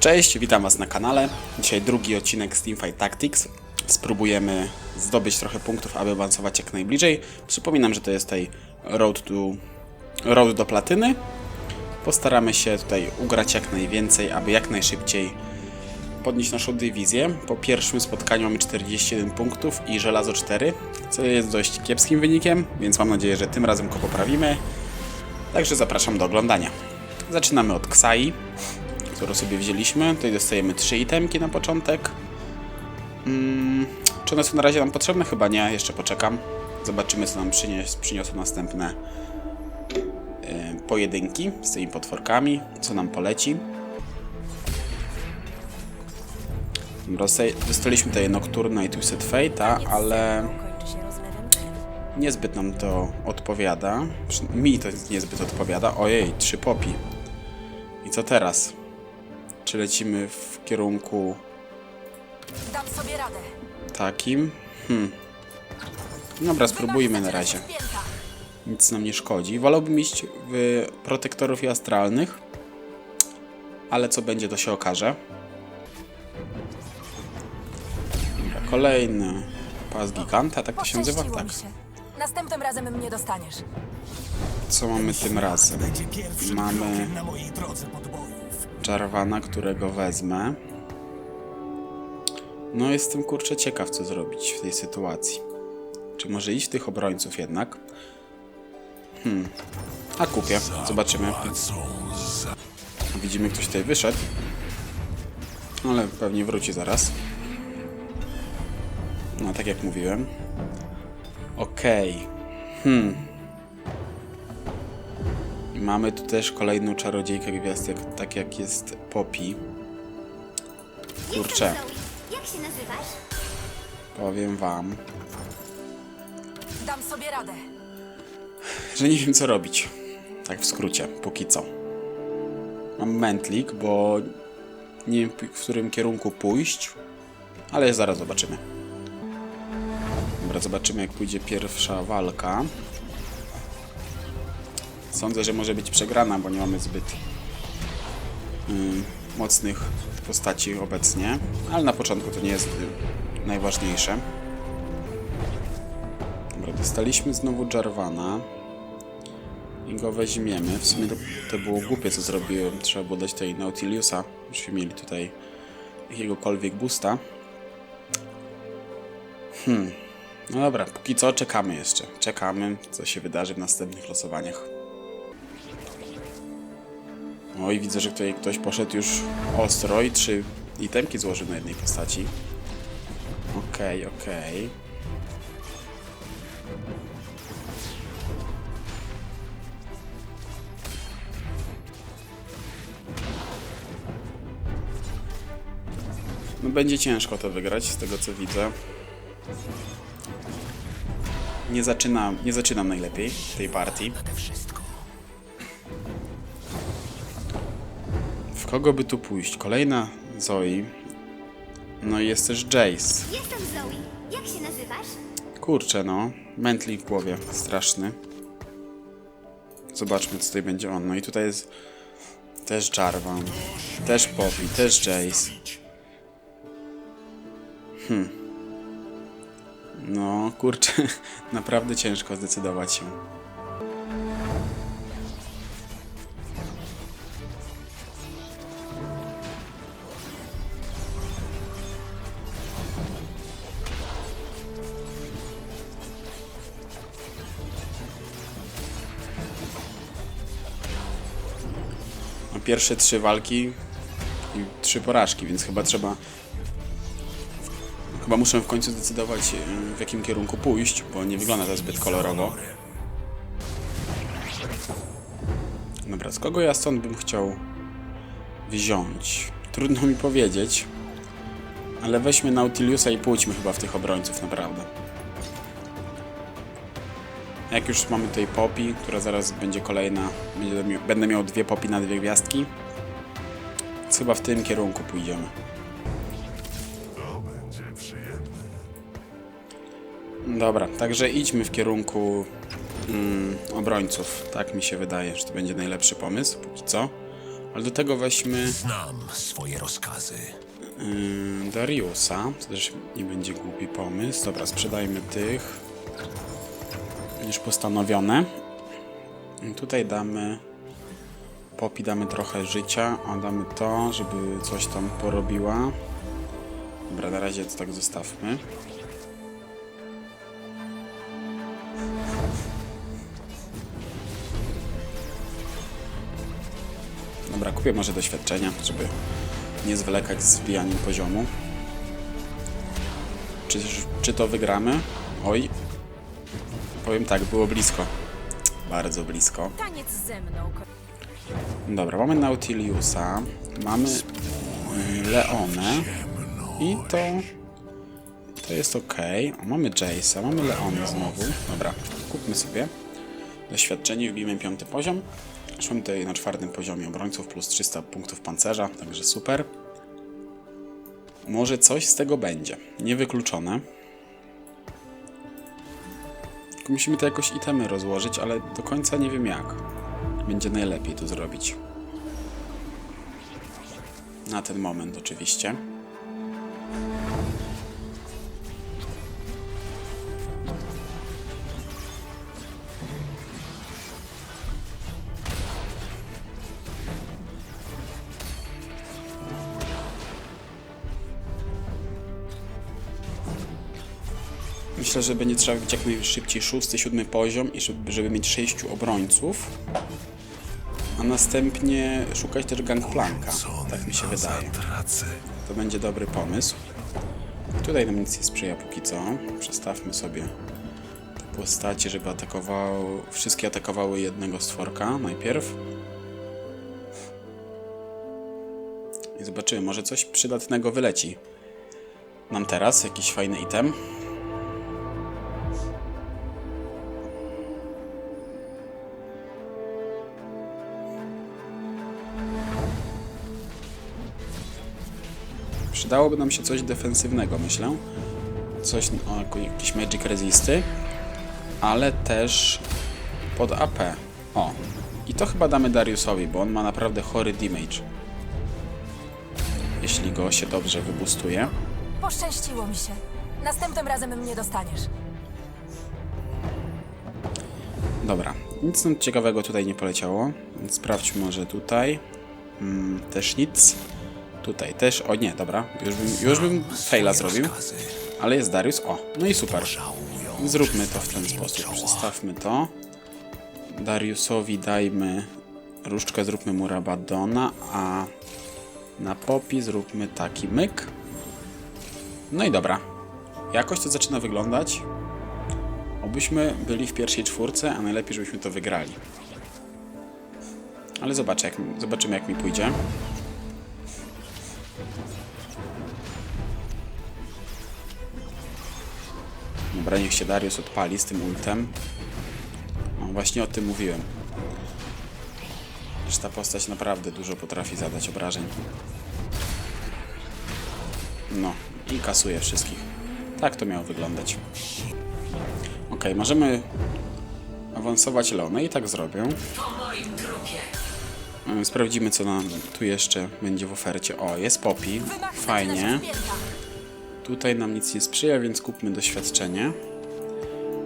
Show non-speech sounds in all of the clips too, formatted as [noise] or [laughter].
Cześć, witam Was na kanale. Dzisiaj drugi odcinek z Teamfight Tactics. Spróbujemy zdobyć trochę punktów, aby awansować jak najbliżej. Przypominam, że to jest tej road, to, road do platyny. Postaramy się tutaj ugrać jak najwięcej, aby jak najszybciej podnieść naszą dywizję. Po pierwszym spotkaniu mamy 41 punktów i żelazo 4, co jest dość kiepskim wynikiem, więc mam nadzieję, że tym razem go poprawimy. Także zapraszam do oglądania. Zaczynamy od Ksai, którą sobie wzięliśmy. Tutaj dostajemy 3 itemki na początek. Mm, czy one są na razie nam potrzebne? Chyba nie, jeszcze poczekam. Zobaczymy, co nam przynios przyniosą następne y, pojedynki z tymi potworkami, co nam poleci. Dosta- Dostaliśmy tutaj Nocturna i Twisted Fate'a, ale niezbyt nam to odpowiada. Mi to niezbyt odpowiada. Ojej, trzy popi. I co teraz? Czy lecimy w kierunku Dam sobie radę. takim? Hmm. Dobra, spróbujmy na razie. Nic nam nie szkodzi. Wolałbym iść w protektorów i astralnych, ale co będzie, to się okaże. Dobra, kolejny pas giganta, tak to się nazywa? Tak. Następnym razem mnie dostaniesz. Co mamy tym razem? Mamy krokiem na mojej drodze podbojów. Jarvana, którego wezmę. No, jestem kurczę ciekaw, co zrobić w tej sytuacji. Czy może iść tych obrońców jednak? Hmm. A kupię. Zobaczymy. Widzimy, ktoś tutaj wyszedł. Ale pewnie wróci zaraz. No, tak jak mówiłem. Okej. Hmm. Mamy tu też kolejną czarodziejkę gwiazd, jak, tak jak jest Poppy. Kurczę. Jak się nazywasz? powiem wam, Dam sobie radę. że nie wiem co robić. Tak w skrócie, póki co. Mam mętlik, bo nie wiem w którym kierunku pójść, ale zaraz zobaczymy. Dobra, zobaczymy jak pójdzie pierwsza walka. Sądzę, że może być przegrana, bo nie mamy zbyt ym, mocnych postaci obecnie, ale na początku to nie jest y, najważniejsze. Dobra, dostaliśmy znowu Jarvana i go weźmiemy. W sumie to, to było głupie, co zrobiłem. Trzeba było dać tutaj Nautiliusa, żebyśmy mieli tutaj jakiegokolwiek boosta. Hmm. No dobra, póki co czekamy jeszcze. Czekamy, co się wydarzy w następnych losowaniach. Oj, widzę, że tutaj ktoś poszedł już ostro i trzy itemki złożył na jednej postaci. Okej, okej. No będzie ciężko to wygrać, z tego co widzę. Nie zaczynam, nie zaczynam najlepiej tej partii. Kogo by tu pójść? Kolejna Zoe. No i jest też Jace. Jestem Zoe. Jak się nazywasz? Kurczę no, mętli w głowie, straszny. Zobaczmy co tutaj będzie on. No i tutaj jest też Jarvan, też Poppy, też Jace. Hmm. No kurczę, [laughs] naprawdę ciężko zdecydować się. Pierwsze trzy walki i trzy porażki, więc chyba trzeba. Chyba muszę w końcu zdecydować, y, w jakim kierunku pójść, bo nie wygląda to zbyt kolorowo. Dobra, z kogo ja stąd bym chciał wziąć? Trudno mi powiedzieć, ale weźmy Nautiliusa i pójdźmy chyba w tych obrońców, naprawdę. Jak już mamy tutaj Poppy, która zaraz będzie kolejna, będzie będę miał dwie Poppy na dwie gwiazdki. Więc chyba w tym kierunku pójdziemy. Dobra, także idźmy w kierunku mm, obrońców. Tak mi się wydaje, że to będzie najlepszy pomysł, póki co. Ale do tego weźmy Znam swoje rozkazy. yy, Dariusa. To też nie będzie głupi pomysł. Dobra, sprzedajmy tych. Już postanowione. Tutaj damy... Popi damy trochę życia, a damy to, żeby coś tam porobiła. Dobra, na razie to tak zostawmy. Dobra, kupię może doświadczenia, żeby nie zwlekać z wbijaniem poziomu. Czy, czy to wygramy? Oj. Powiem tak, było blisko. Bardzo blisko. Taniec ze mną. Dobra, mamy Nautiliusa, mamy y, Leonę i to to jest ok. Mamy Jace'a, mamy Leonę znowu. Dobra, kupmy sobie doświadczenie, wbijmy piąty poziom. Szłem tutaj na czwartym poziomie obrońców plus 300 punktów pancerza, także super. Może coś z tego będzie. Niewykluczone. Musimy to jakoś itemy rozłożyć, ale do końca nie wiem jak będzie najlepiej to zrobić. Na ten moment oczywiście. Myślę, że będzie trzeba być jak najszybciej szósty, siódmy poziom i żeby, żeby mieć sześciu obrońców. A następnie szukać też gangplanka. Tak mi się wydaje. To będzie dobry pomysł. Tutaj nam nic nie sprzyja póki co. Przestawmy sobie te postacie, żeby atakowały. Wszystkie atakowały jednego stworka najpierw. I zobaczymy, może coś przydatnego wyleci. Nam teraz jakiś fajny item. Przydałoby nam się coś defensywnego, myślę. Coś, o, jako- jakieś Magic Resisty, ale też pod AP. O, i to chyba damy Dariusowi, bo on ma naprawdę chory damage. Jeśli go się dobrze wybustuje. Poszczęściło mi się. Następnym razem mnie dostaniesz. Dobra, nic nam ciekawego tutaj nie poleciało, sprawdźmy może tutaj. Mm, też nic. Tutaj też. O nie, dobra, już bym, już bym faila zrobił. Ale jest Darius. O, no i super. Zróbmy to w ten sposób. Przestawmy to. Dariusowi dajmy różdżkę, zróbmy mu Rabadona, a na Popi zróbmy taki myk. No i dobra. Jakoś to zaczyna wyglądać. Obyśmy byli w pierwszej czwórce, a najlepiej, żebyśmy to wygrali. Ale zobaczę, jak, zobaczymy, jak mi pójdzie. Dobra, niech się Darius odpali z tym ultem. No, właśnie o tym mówiłem. Że ta postać naprawdę dużo potrafi zadać obrażeń. No, i kasuje wszystkich. Tak to miało wyglądać. Ok, możemy awansować Leonę i tak zrobię. Mm, Sprawdzimy, co nam tu jeszcze będzie w ofercie. O, jest Poppy. Fajnie. Tutaj nam nic nie sprzyja, więc kupmy doświadczenie.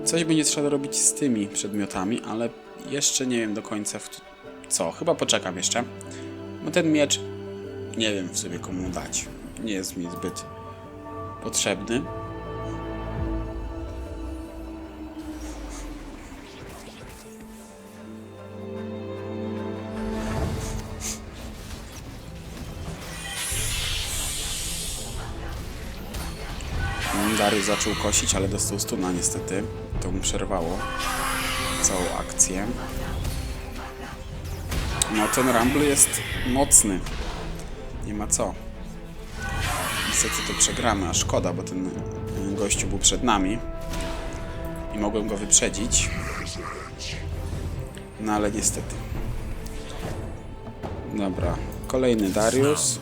Coś będzie trzeba robić z tymi przedmiotami, ale jeszcze nie wiem do końca co. Chyba poczekam jeszcze. Bo ten miecz nie wiem w sobie komu dać. Nie jest mi zbyt potrzebny. Darius zaczął kosić, ale dostał stuna niestety. To mu przerwało całą akcję. No ten Rumble jest mocny. Nie ma co. Niestety to przegramy, a szkoda, bo ten y, gościu był przed nami. I mogłem go wyprzedzić. No ale niestety. Dobra, kolejny Darius.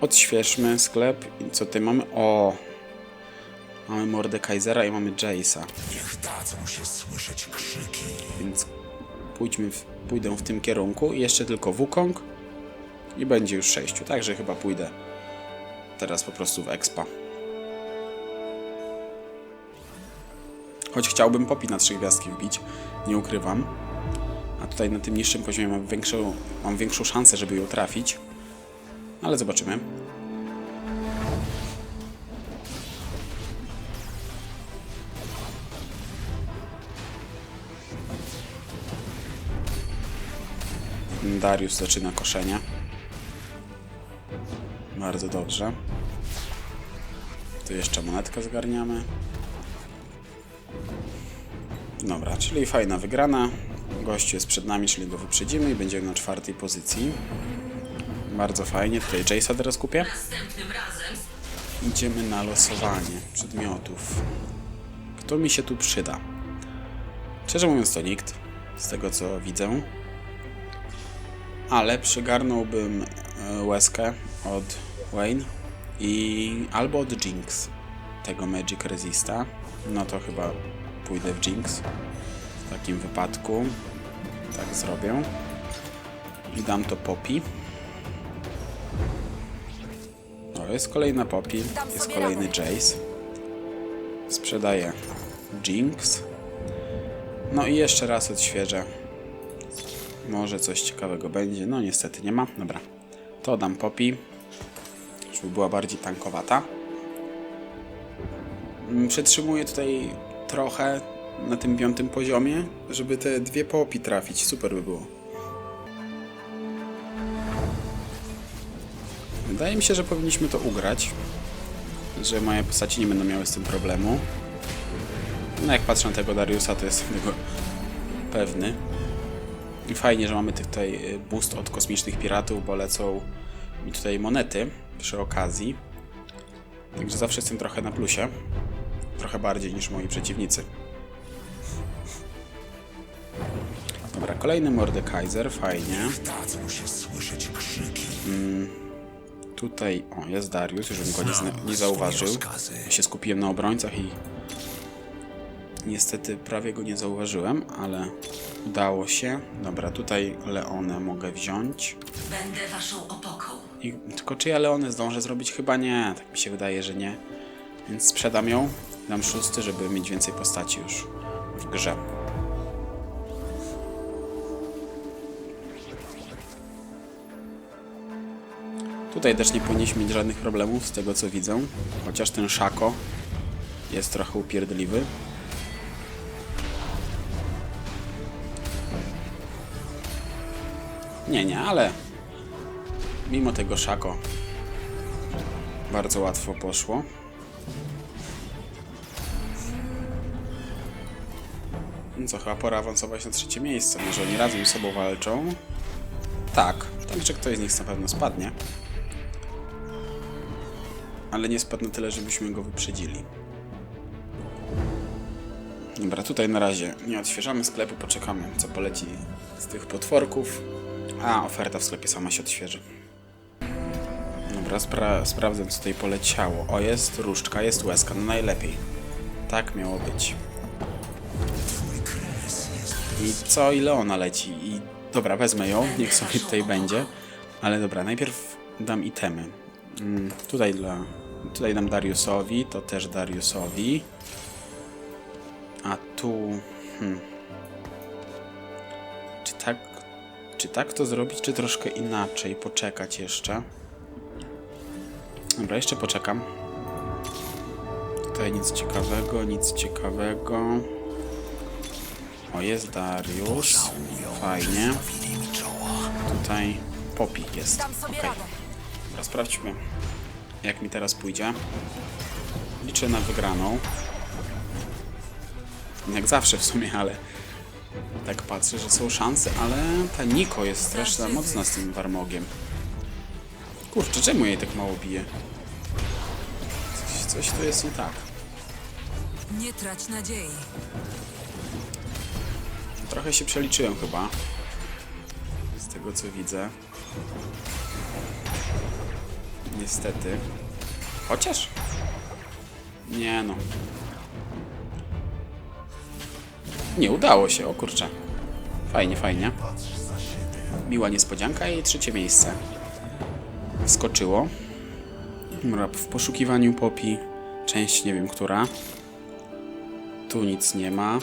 Odświeżmy sklep. I co tutaj mamy? O! Mamy Mordekaisera i mamy Jace'a. Niech dadzą się słyszeć krzyki. Więc Pójdźmy w, pójdę w tym kierunku. I jeszcze tylko Wukong. I będzie już sześciu. Także chyba pójdę teraz po prostu w expa. Choć chciałbym popi na trzy gwiazdki wbić, nie ukrywam. A tutaj na tym niższym poziomie mam większą, mam większą szansę, żeby ją trafić. Ale zobaczymy. Darius zaczyna koszenie. Bardzo dobrze. Tu jeszcze monetkę zgarniamy. Dobra, czyli fajna wygrana. Gościu jest przed nami, czyli go wyprzedzimy i będziemy na czwartej pozycji. Bardzo fajnie. Tutaj Jace'a teraz kupię. Idziemy na losowanie przedmiotów. Kto mi się tu przyda? Szczerze mówiąc to nikt, z tego co widzę. Ale przygarnąłbym e, łezkę od Wayne i albo od Jinx tego Magic Resista. No to chyba pójdę w Jinx. W takim wypadku tak zrobię. I dam to Poppy. O, jest kolejna Poppy, jest kolejny. Jace. Sprzedaję Jinx. No i jeszcze raz odświeżę. Może coś ciekawego będzie. No niestety nie ma. Dobra. To dam Poppy. Żeby była bardziej tankowata. Mm, Przetrzymuję tutaj trochę na tym piątym poziomie, żeby te dwie Poppy trafić. Super by było. Wydaje mi się, że powinniśmy to ugrać. Że moje postaci nie będą miały z tym problemu. No jak patrzę na tego Dariusa, to jestem tego pewny. I fajnie, że mamy tutaj y, boost od kosmicznych piratów, bo lecą mi tutaj monety przy okazji. Także zawsze jestem trochę na plusie. Trochę bardziej niż moi przeciwnicy. Dobra, kolejny Mordekaiser, fajnie. Krzyki. Tutaj, o, jest Darius, już bym go nie, nie zauważył. Ja się skupiłem na obrońcach i niestety prawie go nie zauważyłem, ale udało się. Dobra, tutaj Leonę mogę wziąć. Będę waszą opoką. I, tylko czy ja Leonę zdążę zrobić? Chyba nie, tak mi się wydaje, że nie. Więc sprzedam ją, dam szósty, żeby mieć więcej postaci już w grze. Tutaj też nie powinniśmy mieć żadnych problemów z tego co widzę. Chociaż ten Szako jest trochę upierdliwy. Nie, nie, ale mimo tego Szako bardzo łatwo poszło. No co, chyba pora awansować na trzecie miejsce. Może oni razem ze sobą walczą? Tak, także ktoś z nich na pewno spadnie. Ale nie spadł na tyle, żebyśmy go wyprzedzili. Dobra, tutaj na razie nie odświeżamy sklepu, poczekamy co poleci z tych potworków. A, oferta w sklepie sama się odświeży. Dobra, spra sprawdzę co tutaj poleciało. O, jest różdżka, jest łezka, no najlepiej. Tak miało być. I co, ile ona leci? I dobra, wezmę ją, niech sobie tutaj będzie. Ale dobra, najpierw dam itemy. Mm, tutaj dla... Tutaj dam Dariusowi, to też Dariusowi. A tu... Hmm. Czy tak... Czy tak to zrobić, czy troszkę inaczej? Poczekać jeszcze. Dobra, jeszcze poczekam. Tutaj nic ciekawego, nic ciekawego. O, jest Darius. Fajnie. Tutaj Poppy jest. Radę. Dobra, sprawdźmy, jak mi teraz pójdzie. Liczę na wygraną. Jak zawsze w sumie, ale tak patrzę, że są szanse, ale ta Niko jest strasznie mocna z tym Warmogiem. Kurczę, czemu jej tak mało bije? Coś, coś tu jest nie tak. Nie trać nadziei. Trochę się przeliczyłem chyba. Z tego co widzę. Niestety. Chociaż? Nie no. Nie udało się, o kurczę. Fajnie, fajnie. Miła niespodzianka i trzecie miejsce. Skoczyło. Dobra, w poszukiwaniu popi. Część nie wiem która. Tu nic nie ma.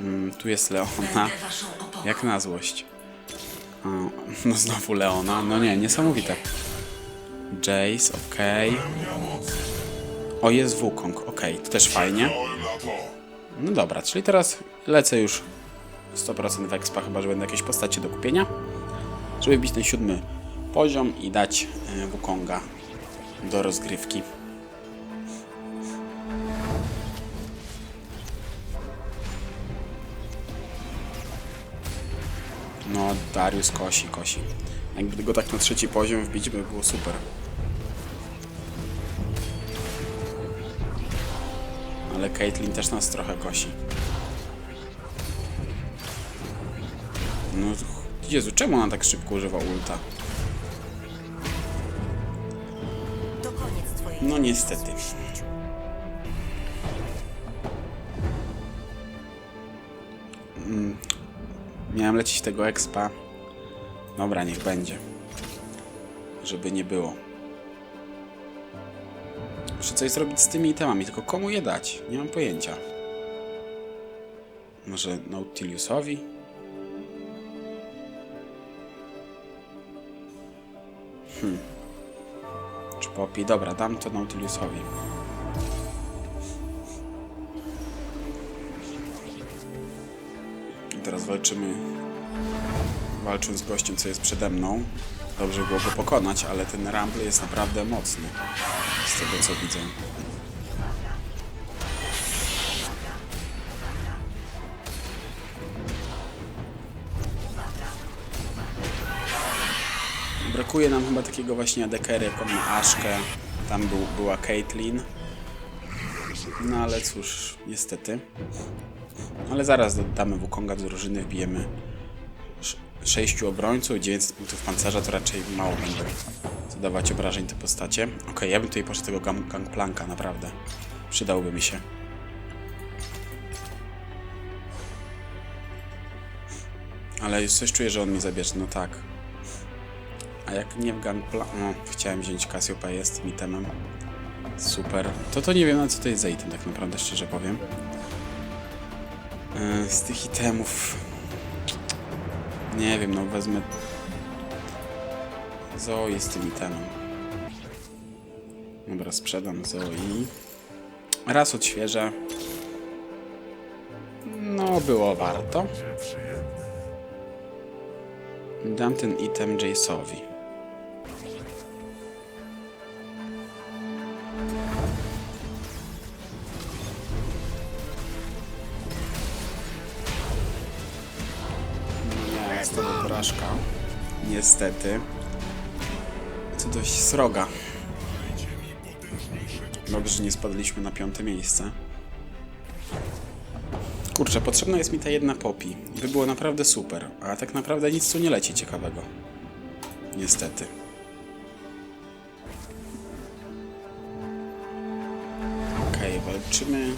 Mm, tu jest Leona. Jak na złość. No znowu Leona. No nie, niesamowite. Jace, okej. O, jest Wukong, okej, to też fajnie. No dobra, czyli teraz lecę już 100% w expa, chyba że będą jakieś postacie do kupienia. Żeby wbić ten siódmy poziom i dać e, Wukonga do rozgrywki. No, Darius kosi, kosi. Jakby go tak na trzeci poziom wbić, by było super. Ale Caitlyn też nas trochę kosi. No, Jezu, czemu ona tak szybko używa ulta? No niestety. Mm, Miałem lecieć tego expa. Dobra, niech będzie. Żeby nie było. Coś zrobić z tymi itemami, tylko komu je dać? Nie mam pojęcia. Może Nautiliusowi? Hmm. Czy Poppy? Dobra, dam to Nautiliusowi. I teraz walczymy. Walcząc z gościem, co jest przede mną. Dobrze było go pokonać, ale ten Rumble jest naprawdę mocny. Z tego co widzę. Brakuje nam chyba takiego właśnie adekery, jak on ma Aszkę. Tam był, była Caitlyn. No ale cóż, niestety. Ale zaraz dodamy Wukonga do drużyny, wbijemy sześciu obrońców, 900 punktów pancerza, to raczej mało będą zadawać obrażeń te postacie. Okej, ja bym tutaj poszedł tego gang- gangplanka, naprawdę. Przydałby mi się. Ale już coś czuję, że on mi zabierze, no tak. A jak nie w gangplank... No, chciałem wziąć Cassiopeia z tym itemem. Super. To to nie wiem, na co to jest za item, tak naprawdę, szczerze powiem. Yy, Z tych itemów... Nie wiem, no wezmę... Zoe z tym itemem. Dobra, sprzedam Zoe. Raz odświeżę. No, było warto. Dam ten item Jace'owi. Jest to porażka. Niestety. To dość sroga. Dobrze, że nie spadliśmy na piąte miejsce. Kurczę, potrzebna jest mi ta jedna popi. By było naprawdę super, a tak naprawdę nic tu nie leci ciekawego. Niestety. Okej, walczymy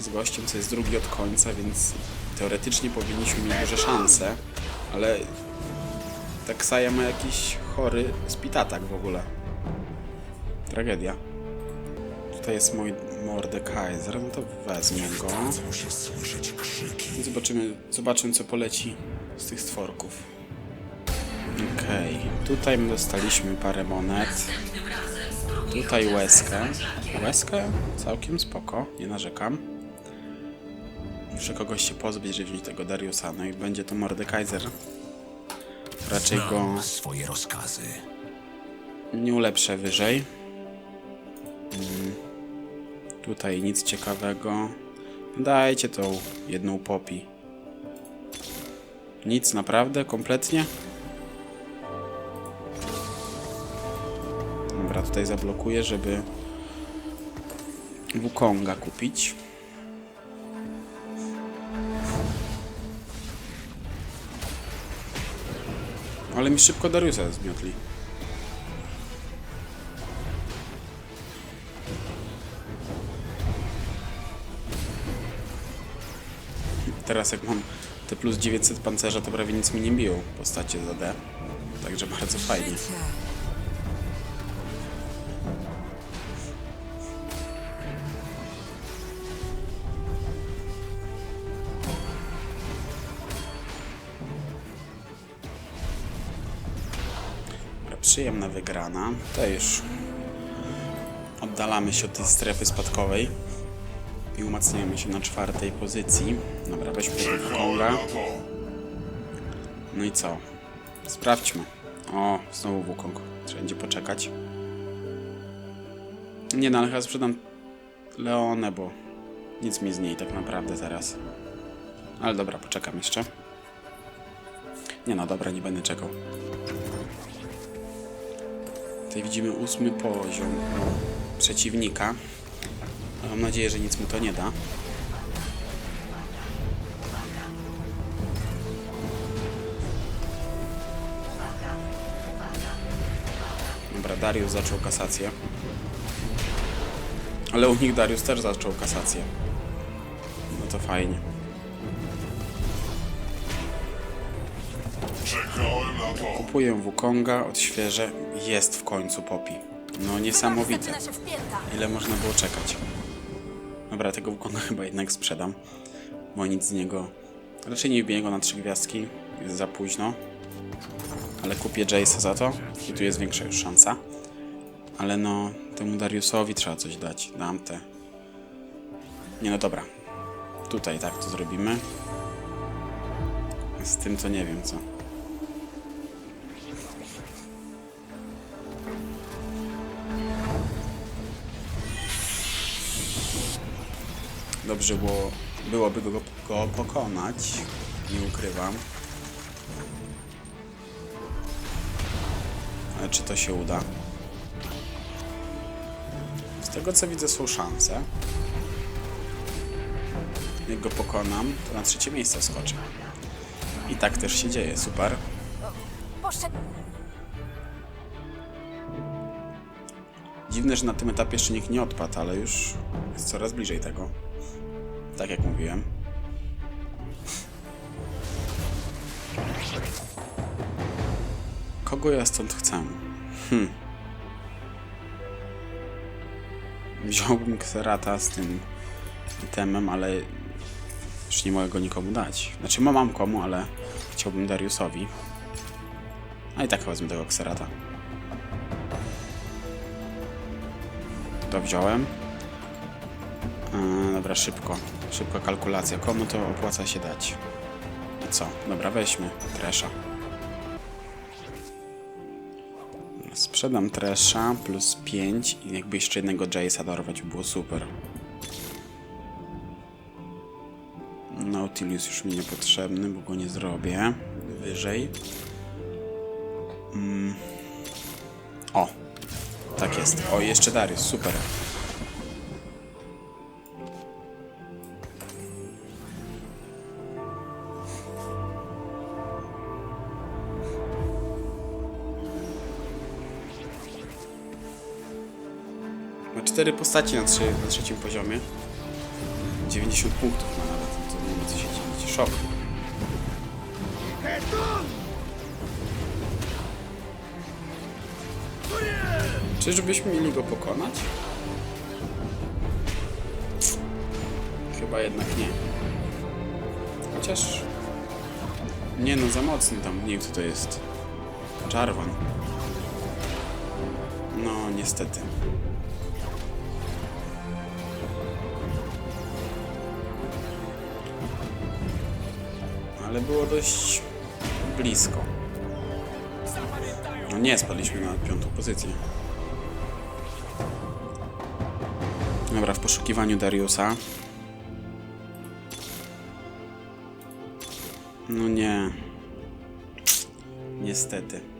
z gościem, co jest drugi od końca, więc teoretycznie powinniśmy mieć duże szanse, ale Taksaja ma jakiś chory spitatak w ogóle. Tragedia. Tutaj jest mój Mordekaiser, no to wezmę go. I zobaczymy, zobaczymy co poleci z tych stworków. Okej, tutaj my dostaliśmy parę monet. Tutaj łezkę. Łezkę? Całkiem spoko, nie narzekam. Muszę kogoś się pozbyć, żeby wziąć tego Dariusa, no i będzie to Mordekaiser. Raczej go swoje rozkazy. nie ulepszę wyżej. Mm. Tutaj nic ciekawego. Dajcie tą jedną popi. Nic naprawdę, kompletnie. Dobra, tutaj zablokuję, żeby Wukonga kupić. Ale mi szybko Dariusa zmiotli. Teraz jak mam Te plus 900 pancerza to prawie nic mi nie biją postacie za D. Także bardzo fajnie. Przyjemna wygrana. To już oddalamy się od tej strefy spadkowej i umacniamy się na czwartej pozycji. Dobra, weźmy tego Konga. No i co? Sprawdźmy. O, znowu Wukong. Trzeba będzie poczekać. Nie no, ale chyba sprzedam Leonę, bo nic mi z niej tak naprawdę zaraz. Ale dobra, poczekam jeszcze. Nie no, dobra, nie będę czekał. Tutaj widzimy ósmy poziom przeciwnika. Mam nadzieję, że nic mu to nie da. Dobra, Darius zaczął kasację. Ale u nich Darius też zaczął kasację. No to fajnie. Kupuję Wukonga, odświeżę. Jest w końcu Poppy. No niesamowite. Ile można było czekać? Dobra, tego Wukonga [laughs] chyba jednak sprzedam. Bo nic z niego... Raczej nie wbiję go na trzy gwiazdki. Jest za późno. Ale kupię Jace'a za to. I tu jest większa już szansa. Ale no, temu Dariusowi trzeba coś dać. Dam te. Nie no dobra. Tutaj tak to zrobimy. Z tym to nie wiem co. Dobrze było, byłoby go, go pokonać. Nie ukrywam. Ale czy to się uda? Z tego co widzę są szanse. Jak go pokonam, to na trzecie miejsce skoczę. I tak też się dzieje, super. Dziwne, że na tym etapie jeszcze nikt nie odpadł, ale już jest coraz bliżej tego. Tak jak mówiłem. Kogo ja stąd chcę? Hm. Wziąłbym Xerata z tym itemem, ale już nie mogę go nikomu dać. Znaczy, ma- mam komu, ale chciałbym Dariusowi. A i tak wezmę tego Xerata. To wziąłem. Dobra, szybko. Szybka kalkulacja. Komu to opłaca się dać? I co? Dobra, weźmy Tresha. Sprzedam Tresha plus 5 i jakby jeszcze jednego Jace'a dorwać by było super. Nautilus już mi niepotrzebny, bo go nie zrobię. Wyżej. Mm. O, tak jest. O, jeszcze Darius, super. Ma cztery postaci na, na trzecim poziomie. 90 punktów ma nawet, to nie ma co się dziwić. Szok. Czyżbyśmy mieli go pokonać? Chyba jednak nie. Chociaż... Nie no, za mocny tam, nie wiem kto to jest. Jarvan. No, niestety. Ale było dość blisko. No nie, spadliśmy na piątą pozycję. Dobra, w poszukiwaniu Dariusa. No nie. Niestety.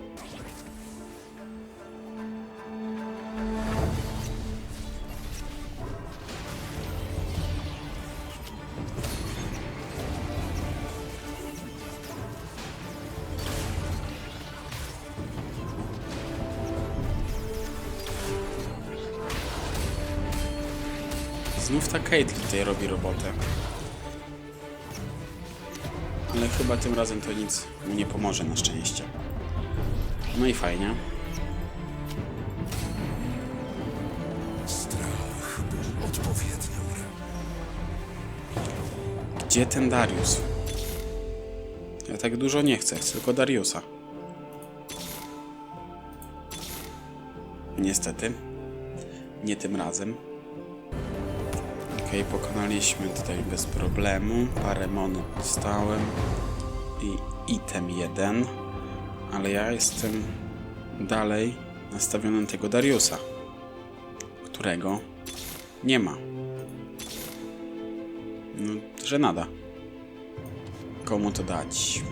Znów ta Caitlyn tutaj robi robotę. Ale chyba tym razem to nic mu nie pomoże na szczęście. No i fajnie. Strach był odpowiednią Gdzie ten Darius? Ja tak dużo nie chcę, tylko Dariusa. Niestety. Nie tym razem. Pokonaliśmy tutaj bez problemu. Parę monet dostałem. I item jeden. Ale ja jestem dalej nastawiony na tego Dariusa. Którego nie ma. No, że nada. Komu to dać?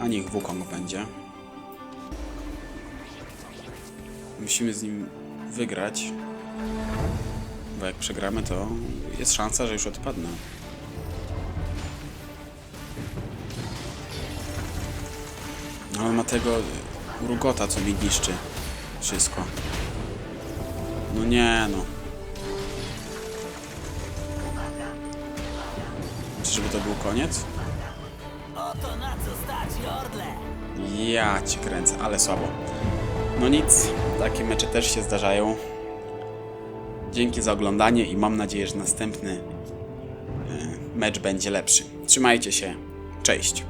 A niech Wukong będzie. Musimy z nim wygrać. Bo jak przegramy, to jest szansa, że już odpadnę. No, Ale ma tego urugota, co mi niszczy wszystko. No nie, no. Czyżby to był koniec? Oto na co stać, Jordle! Ja cię kręcę, ale słabo. No nic, takie mecze też się zdarzają. Dzięki za oglądanie i mam nadzieję, że następny e, mecz będzie lepszy. Trzymajcie się, cześć.